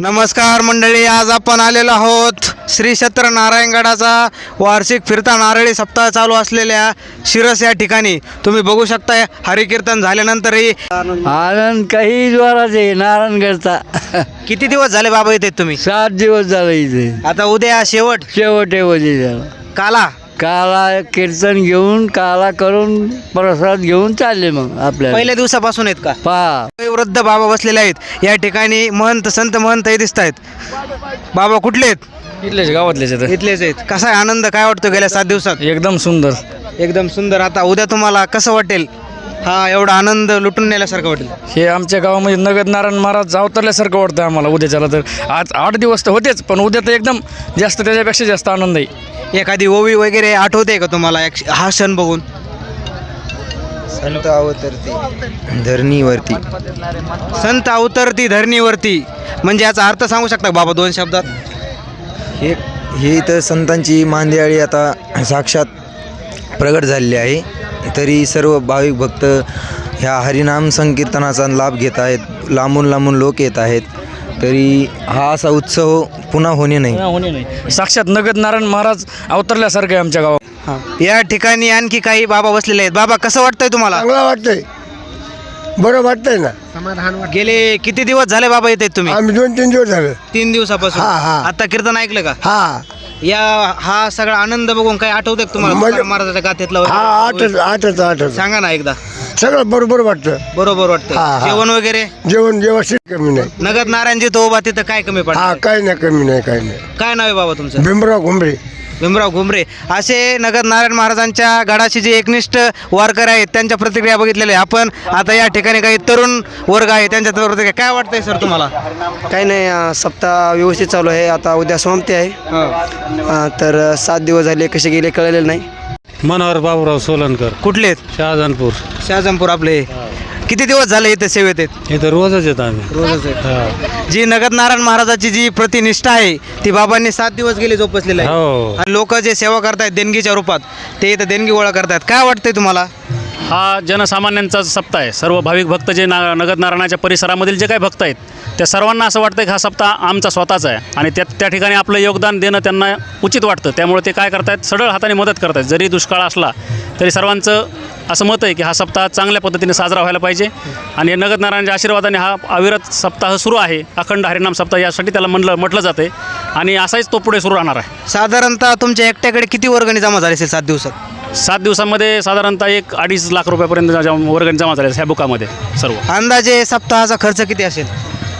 नमस्कार मंडळी आज आपण आलेलो आहोत श्री क्षेत्र नारायणगडाचा वार्षिक फिरता नारळी सप्ताह चालू असलेल्या शिरस या ठिकाणी. तुम्ही बघू शकता हरिकीर्तन झाल्यानंतरही. आनंद काही जोरात आहे नारायणगडचा किती दिवस झाले बाबा येते तुम्ही? सात दिवस झाले इथे. आता उद्या शेवट. शेवट आहे काला? काला कीर्तन घेऊन काला करून प्रसाद घेऊन चालले मग आपल्याला. पहिल्या दिवसापासून आहेत का? पहा वृद्ध बाबा बसलेले आहेत. या ठिकाणी महंत संत महंत हे दिसत आहेत. बाबा कुठले आहेत? इथलेच गावातलेच आहेत. इथलेच आहेत. कसा आहे आनंद काय वाटतो गेल्या सात दिवसात? एकदम सुंदर. एकदम सुंदर. आता उद्या तुम्हाला कसं वाटेल? हा एवढा आनंद लुटून नेल्यासारखं वाटेल. हे आमच्या गावामध्ये नगद नारायण महाराज अवतरल्यासारखं वाटतं आम्हाला उद्याच्याला तर. आज आठ दिवस तर होतेच पण उद्या तर एकदम जास्त त्याच्यापेक्षा जास्त आनंद आहे. एखादी ओवी वगैरे आठवते का तुम्हाला? एक- हा क्षण बघून. संत अवतरते धरणीवरती. संत अवतरती धरणीवरती. म्हणजे याचा अर्थ सांगू शकता का बाबा दोन शब्दात? हे हे तर संतांची मांदियाळी आता साक्षात प्रगट झालेली आहे. तरी सर्व भाविक भक्त ह्या हरिनाम संकीर्तनाचा लाभ घेत आहेत. लांबून लांबून लोक येत आहेत. तरी हा असा उत्सव पुन्हा होणे नाही. होणे नाही. साक्षात नगद नारायण महाराज अवतरल्यासारखं आमच्या गावात. या ठिकाणी आणखी काही बाबा बसलेले आहेत. बाबा कसं वाटतंय तुम्हाला? चांगला वाटतंय. बरं वाटतंय ना. गेले किती दिवस झाले बाबा येते तुम्ही? आम्ही दोन तीन दिवस झाले. तीन दिवसापासून. हा, हा. आता कीर्तन ऐकलं का? हा. या हा सगळा आनंद बघून काही आठवतंय का तुम्हाला म्हणजे- तुकाराम महाराजाच्या गाथेतलं हा वगैरे? आठच आठच आठच सांगा ना एकदा. सगळं बरोबर वाटतं. बरोबर वाटतंय. हा, हा. जेवण वगैरे? जेवण व्यवस्थित कमी नाही. नगद नारायणजी तो उभा तिथं काय कमी हा पडत काही नाही कमी नाही काही नाही. काय नाव आहे बाबा तुमचं? भीमराव घुमरे भीमराव घुमरे. असे नगद नारायण महाराजांच्या गडाशी जे एकनिष्ठ वारकर आहेत त्यांच्या प्रतिक्रिया बघितलेल्या आहे आपण आता या ठिकाणी काही तरुण वर्ग आहे त्यांच्या प्रतिक्रिया काय वाटतंय सर तुम्हाला? काही नाही सप्ताह व्यवस्थित चालू आहे. आता उद्या समाप्ती आहे. तर सात दिवस झाले कसे गेले कळलेलं नाही. मनोहर बाबूराव सोलनकर. कुठले आहेत? शहाजहानपूर शहाजमपूर आपले. किती दिवस झाले इथे सेवेत आहेत? इथं रोजच येत आम्ही. रोजच जी नगद नारायण महाराजाची जी प्रतिनिष्ठा आहे ती बाबांनी सात दिवस गेली जोपासलेली आहे. हो. लोक जे सेवा करतायत देणगीच्या रूपात ते इथं देणगी गोळा करतायत. काय वाटतंय तुम्हाला? हा जनसामान्यांचा सप्ताह आहे. सर्व भाविक भक्त जे ना नगद नारायणाच्या परिसरामधील जे काही भक्त आहेत त्या सर्वांना असं वाटतं की हा सप्ताह आमचा स्वतःचा आहे. आणि त्या त्या ठिकाणी आपलं योगदान देणं त्यांना उचित वाटतं. त्यामुळे ते काय करतायत? सरळ हाताने मदत करतायत. जरी दुष्काळ असला तरी सर्वांचं असं मत आहे की हा सप्ताह चांगल्या पद्धतीने साजरा व्हायला पाहिजे. आणि नगद नारायणाच्या आशीर्वादाने हा अविरत सप्ताह सुरू आहे. अखंड हरिनाम सप्ताह यासाठी त्याला म्हणलं म्हटलं जातं आहे आणि असाच तो पुढे सुरू राहणार आहे. साधारणतः तुमच्या एकट्याकडे किती वर्गणी जमा झाली असेल सात दिवसात? सात दिवसामध्ये साधारणतः एक अडीच लाख रुपयापर्यंत जमा- वर्गणी जमा झाले ह्या बुकामध्ये सर्व. अंदाजे सप्ताहाचा खर्च किती असेल?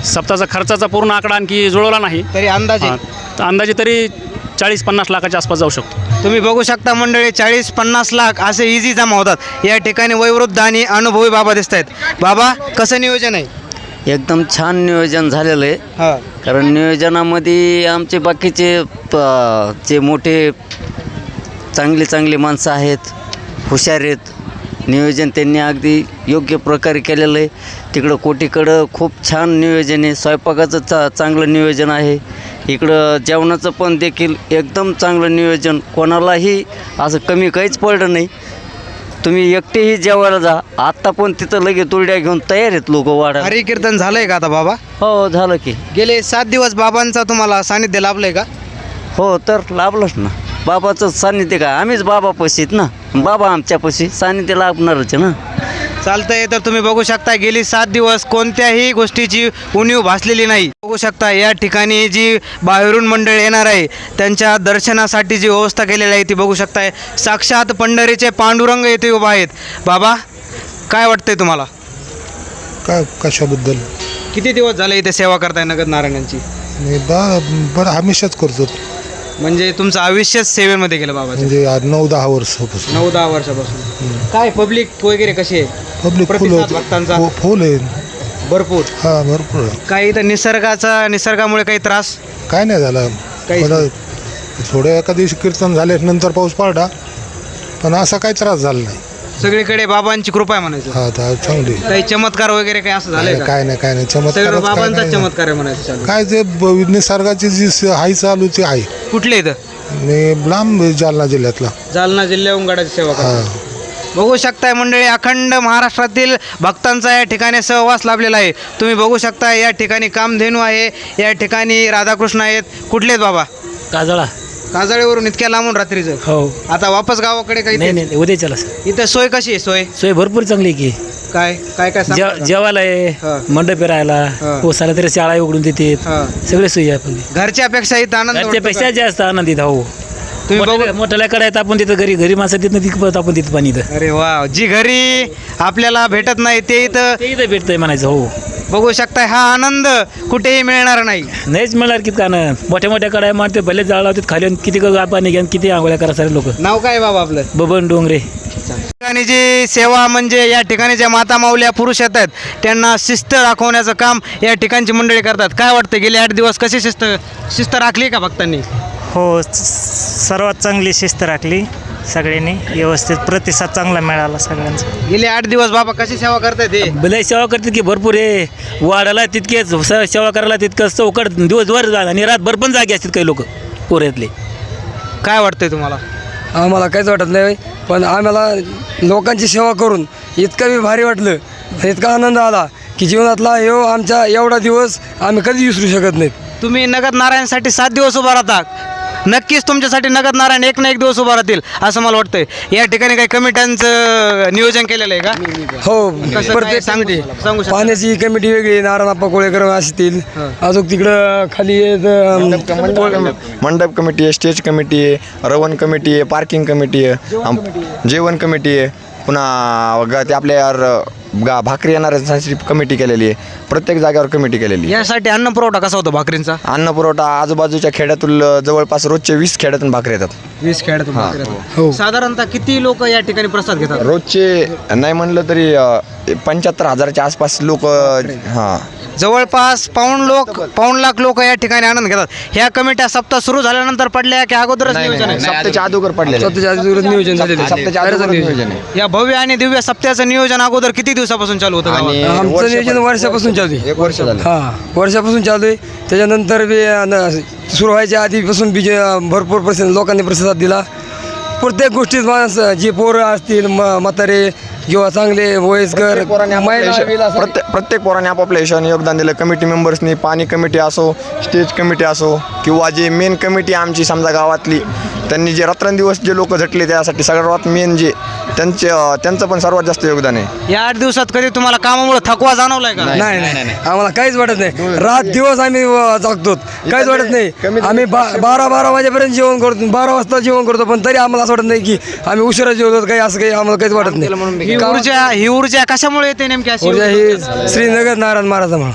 सप्ताहाचा खर्चाचा पूर्ण आकडा आणखी जुळवला नाही. तरी अंदाजे? हा, तर अंदाजे तरी चाळीस पन्नास लाखाच्या आसपास जाऊ शकतो. तुम्ही बघू शकता मंडळी चाळीस पन्नास लाख असे इझी जमा होतात. या ठिकाणी वयोवृद्ध आणि अनुभवी बाबा दिसत आहेत बाबा कसं नियोजन आहे? एकदम छान नियोजन झालेलं आहे. हा. कारण नियोजनामध्ये आमचे बाकीचे प- जे मोठे चांगले चांगले माणसं आहेत हुशार आहेत. नियोजन त्यांनी अगदी योग्य प्रकारे केलेलं आहे. तिकडं कोटीकडं खूप छान नियोजन आहे. स्वयंपाकाचं चा चांगलं नियोजन आहे. इकडं जेवणाचं पण देखील एकदम चांगलं नियोजन. कोणालाही असं कमी काहीच पडलं नाही. तुम्ही एकटेही जेवायला जा. आत्ता पण तिथं लगेच तुरड्या घेऊन तयार आहेत लोक वाढा हरी कीर्तन झालंय का आता बाबा? हो झालं की. गेले सात दिवस बाबांचा तुम्हाला सानिध्य लाभलंय का? हो तर लाभलंच ना. बाबाचं सान्निध्य काय? आम्हीच बाबा पशीत ना. बाबा आमच्यापाशी सान्निध्य लाभणारच आहे ना. चालतंय तर तुम्ही बघू शकता गेली सात दिवस कोणत्याही गोष्टीची उणीव भासलेली नाही. बघू शकता या ठिकाणी जी बाहेरून मंडळ येणार आहे त्यांच्या दर्शनासाठी जी व्यवस्था केलेली आहे ती बघू शकताय साक्षात पंढरीचे पांडुरंग येथे उभा आहेत. बाबा काय वाटतंय तुम्हाला? का कशाबद्दल? किती दिवस झाले इथे सेवा करताय नगद नारायणांची मी बा बरं हमेशाच करतो. म्हणजे तुमचं आयुष्यच सेवेमध्ये गेलं बाबाचं म्हणजे आज नऊ दहा वर्षापासून. नऊ दहा वर्षापासून. काय पब्लिक वगैरे कशी आहे? पब्लिक फुल प्रतिसाद भक्तांचा? फुल आहे. भरपूर. हा भरपूर आहे. काही इथं निसर्गाचा निसर्गामुळे काही त्रास? काय नाही झालं. काहीच मला थोडे एका दिवशी कीर्तन झाले नंतर पाऊस पडला. पण असा काही त्रास झाला नाही. सगळीकडे बाबांची कृपा आहे म्हणायचं. हा आता चांगली. काही चमत्कार वगैरे काही असं झालंय का? काय नाही काय नाही. सगळं चमत्कार बाबांचा चमत्कार आहे म्हणायचं चालू. काय जे ब- निसर्गाची जी स- हाई चालू ती आहे. कुठले इथं? लांब जालना जिल्ह्यातला. जालना जिल्ह्याहून गडाची सेवा हा. बघू शकताय मंडळी अखंड महाराष्ट्रातील भक्तांचा या ठिकाणी सहवास लाभलेला आहे. तुम्ही बघू शकता या ठिकाणी कामधेनू आहे या ठिकाणी राधाकृष्ण आहेत. कुठले आहेत बाबा? काजळा. काजळीवरून इतक्या लांबून रात्रीचं हो. आता वापस गावाकडे काही नाही नाही उद्या चला सर. इथं सोय कशी आहे सोय? सोय भरपूर चांगली आहे की. काय काय काय सांगता? जेव का? जेवायला हा. आहे मंडप राहायला हा. पोसाला तरी शाळा उघडून देते हा. सगळे सोयी आहे आपण. घरच्यापेक्षा इथं आनंद वाटतो त्यापेक्षा? जास्त आनंदित हो. तुम्ही बघू मोठ्या मोठ्याला आपण तिथं घरी घरी माणसं तिथं तिथं आपण तिथं पाणी इथं. अरे वा जी घरी आपल्याला भेटत नाही ते इथं ते इथं भेटतंय म्हणायचं हो. बघू शकताय हा आनंद कुठेही मिळणार नाही. नाहीच मिळणार किती का मोठ्या मोठ्या कडाय मारते भले जाळ लावतात खाली आणि किती ग- पाणी घ्या आणि किती आंघोळ्या करा सारे लोक. नाव काय बाबा आपलं? बबन डोंगरे. ठिकाणी जी सेवा म्हणजे या ठिकाणी ज्या माता माऊल्या पुरुष येतात त्यांना शिस्त दाखवण्याचं काम या ठिकाणची मंडळी करतात. काय वाटतं गेले आठ दिवस कशी शिस्त शिस्त राखली का भक्तांनी? हो सर्वात चांगली शिस्त राखली सगळ्यांनी. व्यवस्थित प्रतिसाद चांगला मिळाला सगळ्यांचा. गेले आठ दिवस बाबा कशी सेवा करतायत हे भले सेवा करतात की भरपूर आहे. वाढायला तितकेच स- सेवा करायला तितकंच चौकट दिवसभर जा आणि रातभर पण जागे असतात काही लोक पोऱ्यातले. काय वाटतंय तुम्हाला? आम्हाला काहीच वाटत नाही पण आम्हाला लोकांची सेवा करून इतकं बी भारी वाटलं. इतका आनंद आला की जीवनातला ह्यो आमचा एवढा दिवस आम्ही कधी विसरू शकत नाहीत. तुम्ही नगद नारायणसाठी सात दिवस उभा राहता. नक्कीच तुमच्यासाठी नगद नारायण एक ना एक दिवस उभा राहतील असं मला वाटतंय. या ठिकाणी काही कमिट्यांचं नियोजन केलेलं आहे का? हो. कसं काय प्रत्येक सांगू कमिटी सांगू शकता? पाण्याची कमिटी वेगळी नारायणप्पा कोळेकर असतील. अजून तिकडं खाली आहेत, अं, मंडप कमिटी आहे स्टेज कमिटी आहे रवण कमिटी आहे पार्किंग कमिटी आहे आम- जेवण कमिटी आहे. पुन्हा ग- ते आपल्या गा भाकरी येणाऱ्यांसाठी कमिटी केलेली आहे. प्रत्येक जागेवर कमिटी केलेली आहे. यासाठी अन्न पुरवठा कसा होतो भाकरींचा? अन्न पुरवठा आजूबाजूच्या खेड्यातून जवळपास रोजचे वीस खेड्यातून भाकरी येतात. वीस खेड्यातून साधारणतः किती लोक या ठिकाणी प्रसाद घेतात? रोजचे नाही म्हणलं तरी पंच्याहत्तर हजाराच्या आसपास लोक हां. जवळपास पाऊण लोक पाऊण लाख लोक या ठिकाणी आनंद घेतात. ह्या कमिट्या सप्ताह सुरू झाल्यानंतर पडल्या की अगोदरच नियोजन आहे? सप्ताच्या अगोदर पडलेले स्वतःच्या आजूबाजूला नियोजन झालेलं सप्ताच्या अगोदर नियोजन आहे. या भव्य आणि दिव्य सप्त्याचं नियोजन अगोदर किती दिवसापासून चालू होतं गावात? आणि आमचं वर्ष- नियोजन वर्षापासून चालू आहे. एक वर्ष झालं. हां वर्षापासून चालू आहे. त्याच्यानंतर बी अन- सुरू व्हायच्या आधीपासून बी जे भरपूर प्रसिद्ध लोकांनी प्रतिसाद दिला. प्रत्येक गोष्टीत माणसं जे पोरं असतील म म्हातारे किंवा चांगले वयस्कर प्रत्येक पोराने आपापल्या महिला हिशो- प्रत्येक प्रत्येक पोराने आपापल्या हिशोबाने योगदान दिलं. कमिटी मेंबर्सनी पाणी कमिटी असो स्टेज कमिटी असो किंवा जे मेन कमिटी आमची समजा गावातली त्यांनी जे रात्रंदिवस जे लोक झटले त्यासाठी सर्वात मेन जे त्यांचे त्यांचं पण सर्वात जास्त योगदान आहे. या आठ दिवसात कधी तुम्हाला कामामुळे थकवा जाणवलाय का? नाही नाही आम्हाला काहीच वाटत नाही. रात दिवस आम्ही जागतो. काहीच वाटत नाही. आम्ही बा बारा बारा वाजेपर्यंत जेवण करतो. बारा वाजता जेवण करतो पण तरी आम्हाला असं वाटत नाही की आम्ही उशिरा जेवतो काही असं काही आम्हाला काहीच वाटत नाही. ऊर्जा ही ऊर्जा कशामुळे येते नेमकी अशी ऊर्जा ही श्रीनगर नारायण महाराजांमुळे.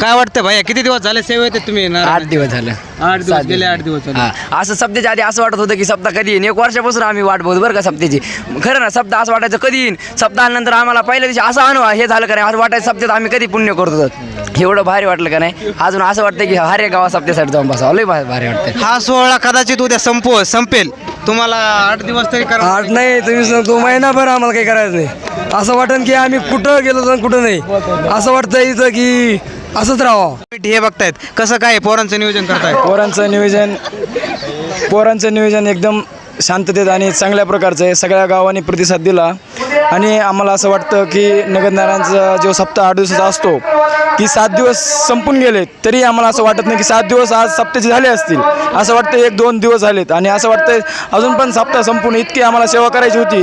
काय वाटतं भैया? किती दिवस झाले सेवेत आहेत तुम्ही? आठ दिवस झालं. आठ दिवस गेले आठ दिवस झाले. हा. असं सप्त्याच्या आधी असं वाटत होतं की सप्ताह कधी येईन? एक वर्षापासून आम्ही वाट बघतो बरं का सप्त्याची खरं ना सप्ताह असं वाटायचं कधी येईन? सप्ताहानंतर आम्हाला पहिल्या दिवशी असं अनुभव हे झालं का नाही? असं वाटायचं सप्त्यात आम्ही कधी पुण्य करतो तर. एवढं भारी वाटलं का नाही? अजून असं वाटतं की हर एक गावा सप्त्यासाठी जाऊन बसावं. लय भा- भारी वाटतं हा सोहळा कदाचित उद्या संपव संपेल. तुम्हाला आठ दिवस तरी करा आठ नाही तुम्ही सांगतो महिनाभर आम्हाला काही करायचं नाही. असं वाटन की आम्ही कुठं गेलो तर कुठं नाही. असं वाटतं इथं की असंच राहावं. हे बघतायत. कसं काय पोरांचं नियोजन करतायत पोरांचं नियोजन पोरांचं नियोजन एकदम शांततेत आणि चांगल्या प्रकारचं आहे. सगळ्या गावांनी प्रतिसाद दिला. आणि आम्हाला असं वाटतं की नगद नारायणचा जो सप्ताह आठ दिवसाचा असतो की सात दिवस संपून गेले तरी आम्हाला असं वाटत नाही की सात दिवस आज सप्त्याचे झाले असतील. असं वाटतं एक दोन दिवस झालेत. आणि असं वाटतं अजून पण सप्ताह संपून इतकी आम्हाला सेवा करायची होती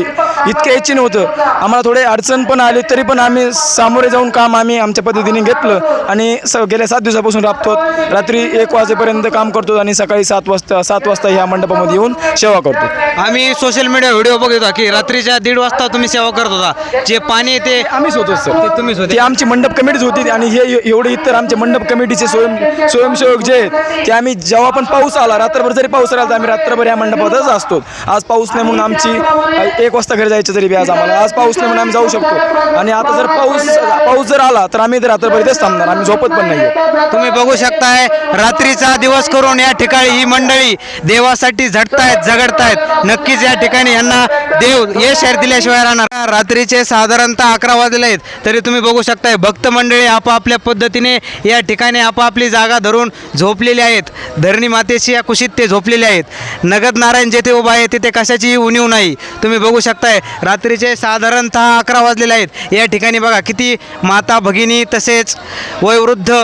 इतके इच्छे नव्हतं आम्हाला थोडे अडचण पण आली तरी पण आम्ही सामोरे जाऊन काम आम्ही आमच्या पद्धतीने घेतलं. आणि स गेल्या सात दिवसापासून राबतो रात्री एक वाजेपर्यंत काम करतो आणि सकाळी सात वाजता सात वाजता ह्या मंडपामध्ये येऊन सेवा करतो आम्ही सोशल मीडिया व्हिडिओ बघत होता की रात्रीच्या दीड वाजता तुम्ही सेवा करत होता. जे पाणी ते आम्हीच होतो सर. ते तुम्हीच होते. आमची मंडप कमिटीच होती आणि हे एवढे इतर आमचे मंडप कमिटीचे स्वयं स्वयंसेवक जे आहेत ते आम्ही जेव्हा पण पाऊस आला रात्रभर जरी पाऊस आला तर आम्ही रात्रभर या मंडपातच असतो. आज पाऊस नाही म्हणून आमची एक वाजता घरी जायचं तरी बी आज आम्हाला. आज पाऊस नाही म्हणून आम्ही जाऊ शकतो. आणि आता जर पाऊस पाऊस जर आला तर आम्ही रात्रभर इथेच थांबणार. आम्ही झोपत पण नाही तुम्ही बघू शकताय रात्रीचा दिवस करून या ठिकाणी ही मंडळी देवासाठी झटतायत झगडतायत. नक्कीच या ठिकाणी यांना देव यश दिल्याशिवाय राहणार. रात्रीचे साधारणतः अकरा वाजले आहेत तरी तुम्ही बघू शकताय भक्त मंडळी आपापल्या पद्धतीने या ठिकाणी आपापली जागा धरून झोपलेली आहेत. धरणी मातेशी या कुशीत ते झोपलेले आहेत. नगद नारायण जेथे उभा आहे तिथे कशाचीही उणीव नाही. तुम्ही बघू शकताय रात्रीचे साधारणतः अकरा वाजलेले आहेत. या ठिकाणी बघा किती माता भगिनी तसेच वयोवृद्ध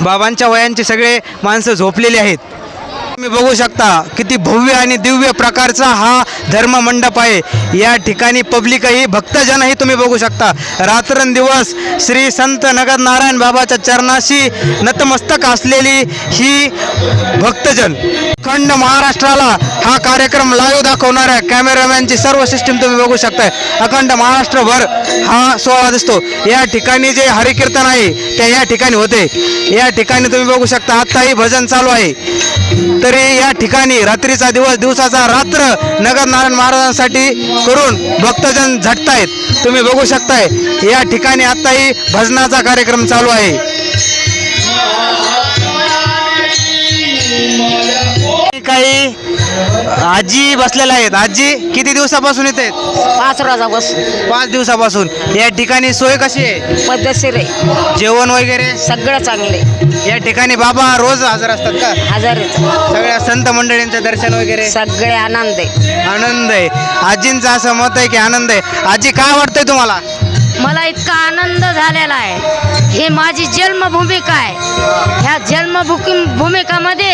बाबांच्या वयांचे सगळे माणसं झोपलेले आहेत. तुम्ही बघू शकता किती भव्य आणि दिव्य प्रकारचा हा धर्म मंडप आहे. या ठिकाणी पब्लिकही भक्तजनही तुम्ही बघू शकता. रात्रंदिवस श्री संत नगर नारायण बाबाच्या चरणाशी नतमस्तक असलेली ही भक्तजन. खंड महाराष्ट्राला हा कार्यक्रम लाईव्ह दाखवणाऱ्या कॅमेरामॅनची सर्व सिस्टीम तुम्ही बघू शकताय. अखंड महाराष्ट्रभर हा सोहळा दिसतो. या ठिकाणी जे हरिकीर्तन आहे ते या ठिकाणी होते. या ठिकाणी तुम्ही बघू शकता आत्ताही भजन चालू आहे. तरी या ठिकाणी रात्रीचा दिवस दिवसाचा रात्र नगर नारायण महाराजांसाठी करून भक्तजन झटतायत. तुम्ही बघू शकताय या ठिकाणी आत्ताही भजनाचा कार्यक्रम चालू आहे. काही आजी बसलेल्या आहेत. आजी किती दिवसापासून येत आहेत? पाच रोजापासून. पाच दिवसापासून. या ठिकाणी सोय कशी आहे? पद्धतशीर आहे. जेवण वगैरे? सगळं चांगले या ठिकाणी बाबा रोज हजर असतात का? हजार सगळ्या संत मंडळींचं दर्शन वगैरे? सगळे आनंद आहे. आनंद आहे. आजींचं असं मत आहे की आनंद आहे. आजी काय वाटतंय तुम्हाला? मला इतका आनंद झालेला आहे. हे माझी जन्मभूमिका आहे. ह्या जन्मभूमी भूमिकामध्ये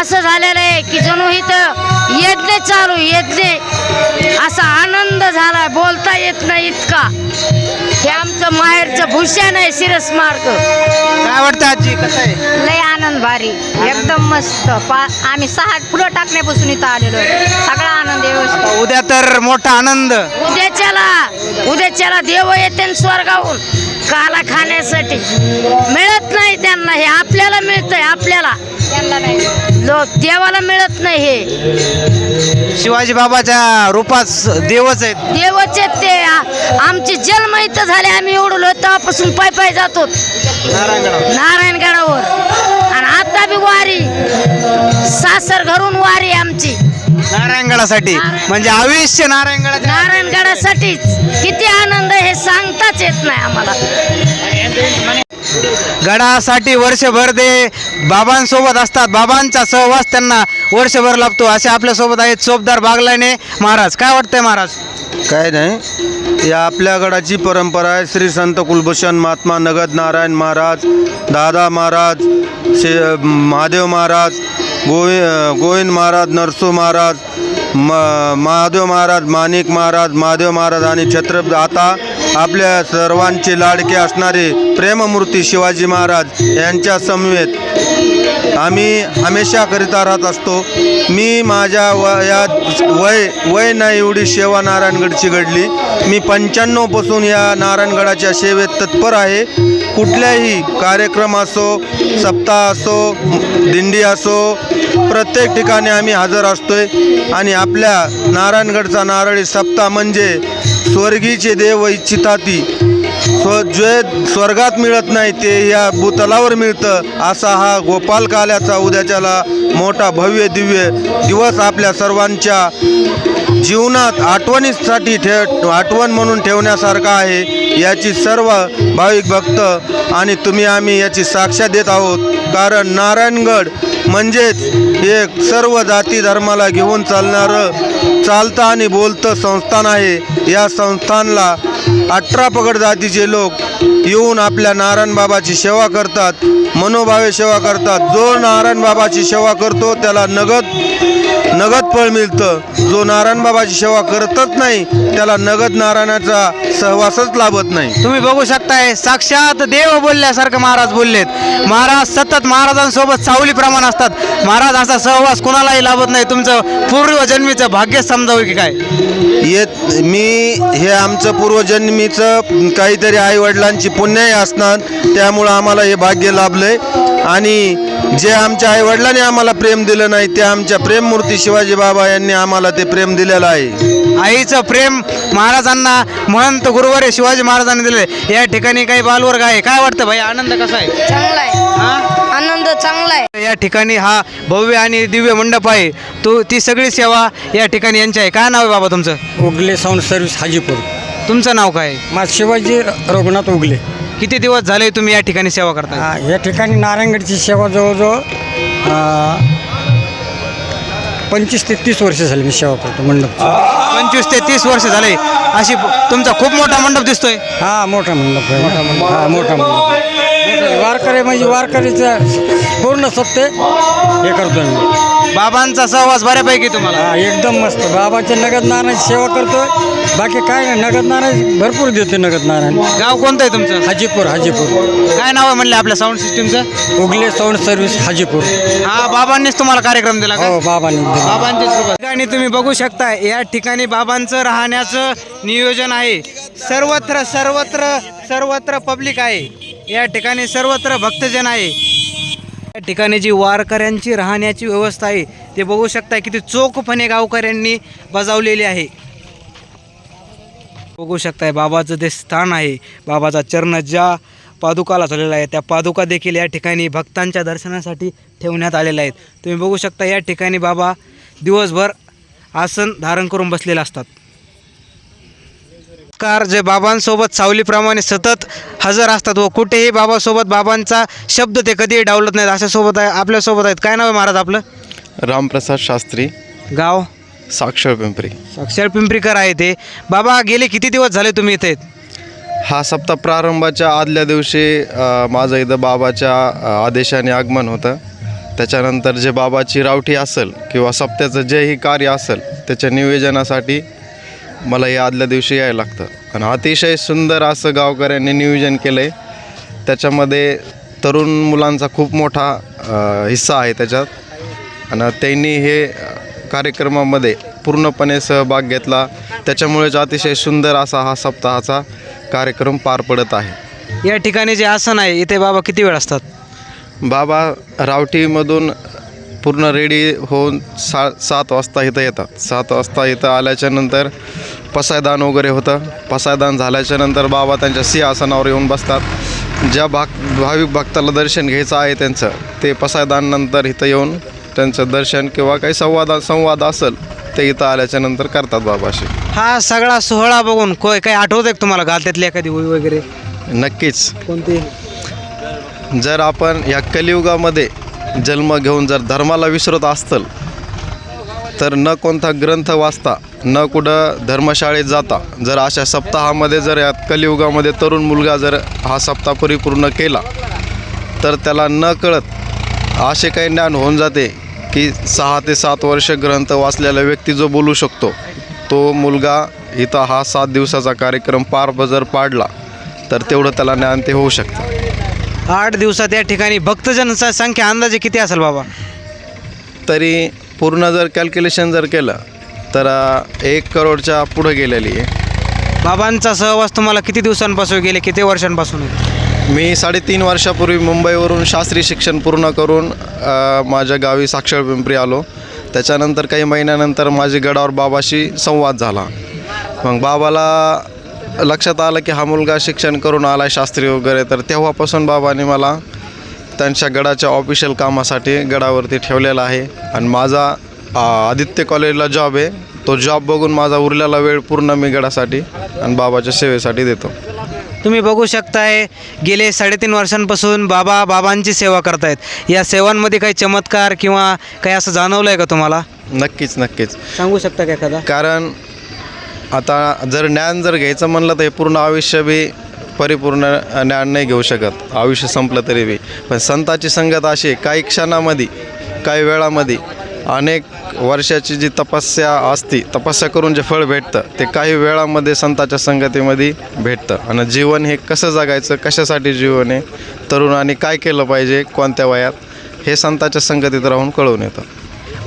असं झालेलं आहे की जणू इथं यज्ञ चालू यज्ञ असा आनंद झाला बोलता येत नाही इतका. हे आमचं माहेरचं भूषण आहे शिरस मार्ग. काय वाटतं आजी कसं आहे? लय आनंद भारी एकदम मस्त. पा आम्ही सहा फुलं टाकण्यापासून इथं आलेलो आहे. सगळा आनंद व्यवस्थित. उद्या तर मोठा आनंद. उद्याच्याला उद्याच्याला देव येते न स्वर्गाहून. काला खाण्यासाठी मिळत नाही त्यांना हे आपल्याला मिळतंय आपल्याला. त्यांना नाही. देवाला मिळत नाही हे. शिवाजी बाबाच्या रूपात देवच आहेत. देवाचे ते. आ- आमचे जन्म इथं झाले आम्ही एवढं तेव्हापासून पाय पाय जातो. नारायणगडावर. आणि आता बी वारी. सासर घरून वारी आमची. नारायणगडासाठी. म्हणजे आयुष्य नारायणगडाच्या नारायणगडासाठीच. किती आनंद हे सांगताच येत नाही आम्हाला. गडासाठी वर्षभर ते बाबांसोबत असतात. बाबांचा सहवास त्यांना वर्षभर लाभतो. असे आपल्यासोबत आहेत सोबदार बागलाने महाराज. काय वाटतंय महाराज? काय नाही. या आपल्या गडाची परंपरा आहे. श्री संत कुलभूषण महात्मा नगद नारायण महाराज दादा महाराज शे महादेव महाराज गोवि गोविंद महाराज नरसू महाराज म महादेव महाराज माणिक महाराज महादेव महाराज आणि छत्रपती आता आपल्या सर्वांचे लाडके असणारे प्रेममूर्ती शिवाजी महाराज यांच्या समवेत आम्ही हमेशा करिता राहत असतो. मी माझ्या वयात वय वय नाही एवढी सेवा नारायणगडची घडली. मी पंच्याण्णवपासून या नारायणगडाच्या सेवेत तत्पर आहे. कुठल्याही कार्यक्रम असो सप्ताह असो दिंडी असो प्रत्येक ठिकाणी आम्ही हजर असतोय. आणि आपल्या नारायणगडचा नारळी सप्ताह म्हणजे स्वर्गीचे देव इच्छिताती. स्व जे स्वर्गात मिळत नाही ते या भूतलावर मिळतं असा हा गोपाल काल्याचा उद्याच्याला मोठा भव्य दिव्य दिवस आपल्या सर्वांच्या जीवनात आठवणीसाठी ठे आठवण म्हणून ठेवण्यासारखा आहे. याची सर्व भाविक भक्त आणि तुम्ही आम्ही याची साक्ष देत आहोत. कारण नारायणगड म्हणजेच एक सर्व जाती धर्माला घेऊन चालणारं चालतं आणि बोलतं संस्थान आहे. या संस्थानला अठरा पगड जातीचे लोक येऊन आपल्या नारायण बाबाची सेवा करतात मनोभावे सेवा करतात. जो नारायण बाबाची सेवा करतो त्याला नगद नगद फळ मिळतं. जो नारायण बाबाची सेवा करतच नाही त्याला नगद नारायणाचा सहवासच लाभत नाही. तुम्ही बघू शकताय साक्षात देव बोलल्यासारखं महाराज बोललेत. महाराज सतत महाराजांसोबत सावली प्रमाण असतात. महाराज असा सहवास कोणालाही लाभत नाही. तुमचं पूर्वजन्मीचं भाग्य समजावं की काय? येत मी हे आमचं पूर्वजन्मीचं काहीतरी आईवडिलांची पुण्याही असणार त्यामुळं आम्हाला हे भाग्य लाभलंय. आणि जे आमच्या आईवडिलांनी आम्हाला प्रेम दिलं नाही ते आमच्या प्रेममूर्ती शिवाजी बाबा यांनी आम्हाला ते प्रेम दिलेलं आहे. आईचं प्रेम महाराजांना महंत गुरुवारे शिवाजी महाराजांनी दिले या ठिकाणी काही बालवर्ग आहे. काय वाटतं भाई? आनंद कसा आहे? चांगला आहे. आनंद चांगला आहे. या ठिकाणी हा भव्य आणि दिव्य मंडप आहे. तो ती सगळी सेवा या ठिकाणी यांची आहे. काय नाव आहे बाबा तुमचं? Ugale sound service Hajipur. तुमचं नाव काय? आहे? माझ शिवाजी रघुनाथ उगले. किती दिवस झाले तुम्ही या ठिकाणी सेवा करता हा, या ठिकाणी नारायणगडची सेवा जवळजवळ पंचवीस ते तीस वर्ष झाली मी सेवा करतो मंडप पंचवीस ते तीस वर्ष झाले. अशी तुमचा खूप मोठा मंडप दिसतोय. हा मोठा मंडप आहे. मोठा मंडप हा मोठा मंडप वारकरी म्हणजे वारकरीचं पूर्ण सत्य हे करतो मी बाबांचा सहवास बऱ्यापैकी तुम्हाला. हा एकदम मस्त. बाबाच्या नगद नारायणाची सेवा करतोय. बाकी काय नाही नगद नारायण भरपूर देते नगद नारायण. गाव कोणतं आहे तुमचं? हाजीपूर हाजीपूर. काय नाव आहे म्हणलं आपल्या साऊंड सिस्टीमचं उगले साऊंड सर्व्हिस हाजीपूर. हा बाबांनीच तुम्हाला कार्यक्रम दिला का? हो बाबांनी कृपा. ठिकाणी तुम्ही बघू शकता या ठिकाणी बाबांचं राहण्याचं नियोजन आहे. सर्वत्र सर्वत्र सर्वत्र पब्लिक आहे. या ठिकाणी सर्वत्र भक्तजन आहे. या ठिकाणी जी वारकऱ्यांची राहण्याची व्यवस्था आहे ते बघू शकता किती चोखपणे गावकऱ्यांनी बजावलेली आहे. बघू शकताय बाबाचं ते स्थान आहे बाबाचा चरण ज्या पादुकाला झालेला आहे त्या पादुका देखील या ठिकाणी भक्तांच्या दर्शनासाठी ठेवण्यात आलेल्या आहेत. तुम्ही बघू शकता या ठिकाणी बाबा दिवसभर आसन धारण करून बसलेले असतात. कार जे बाबांसोबत सावलीप्रमाणे सतत हजर असतात व कुठेही बाबासोबत बाबांचा शब्द ते कधीही डावलत नाहीत अशा सोबत आहे आपल्यासोबत आहेत. काय नाव आहे महाराज आपलं? रामप्रसाद शास्त्री. गाव? साक्षर पिंपरी. अक्षर पिंपरीकर आहे ते. बाबा गेले किती दिवस झाले तुम्ही इथे? आहेत? हा सप्ताह प्रारंभाच्या आदल्या दिवशी अ, माझं इथं बाबाच्या अ, आदेशाने आगमन होतं. त्याच्यानंतर जे बाबाची रावठी असेल किंवा सप्त्याचं जेही कार्य असेल त्याच्या नियोजनासाठी मला या आदल्या दिवशी यायला लागतं. आणि अतिशय सुंदर असं गावकऱ्यांनी नियोजन केलं आहे त्याच्यामध्ये तरुण मुलांचा खूप मोठा हिस्सा आहे त्याच्यात. आणि त्यांनी हे कार्यक्रमामध्ये पूर्णपणे सहभाग घेतला. त्याच्यामुळेच अतिशय सुंदर असा हा सप्ताहाचा कार्यक्रम पार पडत आहे. या ठिकाणी जे आसन आहे इथे बाबा किती वेळ असतात? बाबा रावटीमधून पूर्ण रेडी होऊन सा सात वाजता इथं येतात. सात वाजता इथं आल्याच्यानंतर पसायदान वगैरे होतं. पसायदान झाल्याच्यानंतर बाबा त्यांच्या सिंहासनावर येऊन बसतात. ज्या भाग भाविक भक्ताला दर्शन घ्यायचं आहे त्यांचं ते पसायदाननंतर इथं येऊन त्यांचं दर्शन किंवा काही संवाद संवाद असेल ते इथं आल्याच्यानंतर करतात बाबाशी. हा सगळा सोहळा बघून कोय काही आठवत आहे तुम्हाला गात्यातली एखादी होळी वगैरे? नक्कीच. कोणती? जर आपण या कलियुगामध्ये जन्म घेऊन जर धर्माला विसरत असतल तर न कोणता ग्रंथ वाचता न कुठं धर्मशाळेत जाता जर अशा सप्ताहामध्ये जर या कलियुगामध्ये तरुण मुलगा जर हा सप्ताह परिपूर्ण केला तर त्याला न कळत असे काही ज्ञान होऊन जाते की सहा ते सात वर्ष ग्रंथ वाचलेला व्यक्ती जो बोलू शकतो तो मुलगा इथं हा सात दिवसाचा कार्यक्रम पार जर पाडला तर तेवढं त्याला ज्ञान ते होऊ शकतं. आठ दिवसात या ठिकाणी भक्तजनचा संख्या अंदाजे किती असेल बाबा? तरी पूर्ण जर कॅल्क्युलेशन जर केलं तर अ, एक करोडच्या पुढं गेलेली आहे. बाबांचा सहवास तुम्हाला किती दिवसांपासून गेले किती वर्षांपासून आहे? मी साडेतीन वर्षापूर्वी मुंबईवरून शास्त्रीय शिक्षण पूर्ण करून अ, माझ्या गावी साक्षर पिंपरी आलो. त्याच्यानंतर काही महिन्यानंतर माझी गडावर बाबाशी संवाद झाला. मग बाबाला लक्षात आलं की हा मुलगा शिक्षण करून आला आहे शास्त्री वगैरे तर तेव्हापासून बाबाने मला त्यांच्या गडाच्या ऑफिशियल कामासाठी गडावरती ठेवलेला आहे. आणि माझा आदित्य कॉलेजला जॉब आहे. तो जॉब बघून माझा उरलेला वेळ पूर्ण मी गडासाठी आणि बाबाच्या सेवेसाठी देतो. तुम्ही बघू शकताय गेले साडेतीन वर्षांपासून बाबा बाबांची सेवा करतायत. या सेवांमध्ये काही चमत्कार किंवा काही असं जाणवलं आहे का तुम्हाला? नक्कीच नक्कीच. सांगू शकता का एखादा? कारण आता जर ज्ञान जर घ्यायचं म्हणलं तर हे पूर्ण आयुष्य बी परिपूर्ण ज्ञान नाही घेऊ शकत. आयुष्य संपलं तरी बी. पण संताची संगत अशी काही क्षणामध्ये काही वेळामध्ये अनेक वर्षाची जी तपस्या असती तपस्या करून जे फळ भेटतं ते काही वेळामध्ये संताच्या संगतीमध्ये भेटतं. आणि जीवन हे कसं जगायचं कशासाठी जीवन आहे तरुणांनी काय केलं पाहिजे कोणत्या वयात हे संताच्या संगतीत राहून कळून येतं.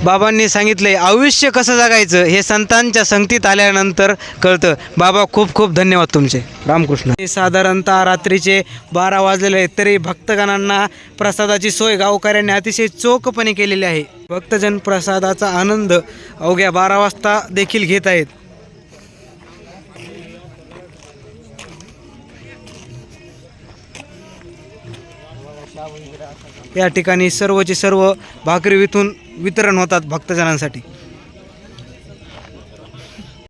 बाबांनी सांगितलंय आयुष्य कसं जगायचं हे संतांच्या संगतीत आल्यानंतर कळतं. बाबा खूप खूप धन्यवाद तुमचे. रामकृष्ण. साधारणतः रात्रीचे बारा वाजलेले आहेत तरी भक्तगणांना प्रसादाची सोय गावकऱ्यांनी अतिशय चोखपणे केलेली आहे. भक्तजन प्रसादाचा आनंद अवघ्या बारा वाजता देखील घेत आहेत. या ठिकाणी सर्वचे सर्व भाकरी विथून वितरण होतात भक्तजनांसाठी.